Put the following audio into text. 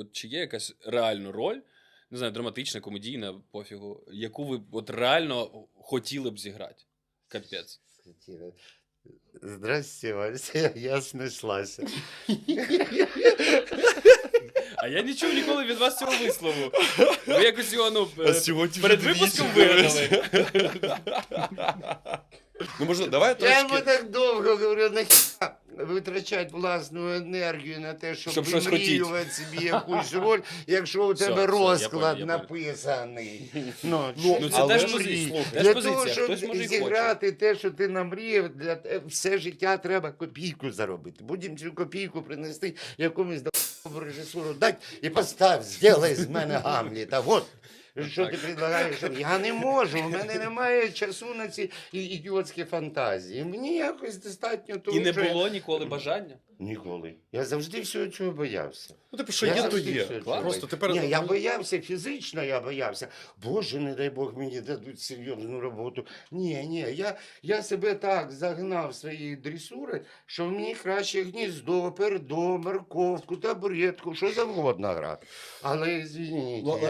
От чи є якась реальна роль, не знаю, драматична, комедійна, пофігу, яку ви от реально хотіли б зіграти? Капець. Здрасте, Вася, я снеслася. А я не чув ніколи від вас цього вислову. Ви якось його ну, перед випуском вигадали. Ну, можна, давай Я йому так довго говорю, нахіра витрачати власну енергію на те, щоб, Щоб вимріювати собі якусь роль, якщо у тебе все, розклад понял, я написаний. Ну, Ну, що це теж мрій? Для того, щоб зіграти те, що ти намріяв, для все життя треба копійку заробити. Будемо цю копійку принести якомусь до режисуру дать і постав, зробай з мене Гамліта. Вот. Що ти предлагаєш? Я не можу, у мене немає часу на ці ідіотські фантазії. Мені якось достатньо того, І не що я- було ніколи бажання. Ніколи. Я завжди всього цього боявся. Ну, типу, що Я є, то завжди є. всього цього Просто боявся. тепер. Ні, я боявся, фізично я боявся. Боже, не дай Бог мені дадуть серйозну роботу. Ні, ні, я, я себе так загнав своєї дресури, що мені краще гніздо, пердо, морковку, табуретку, що завгодно грати. Але звініть. Ну, я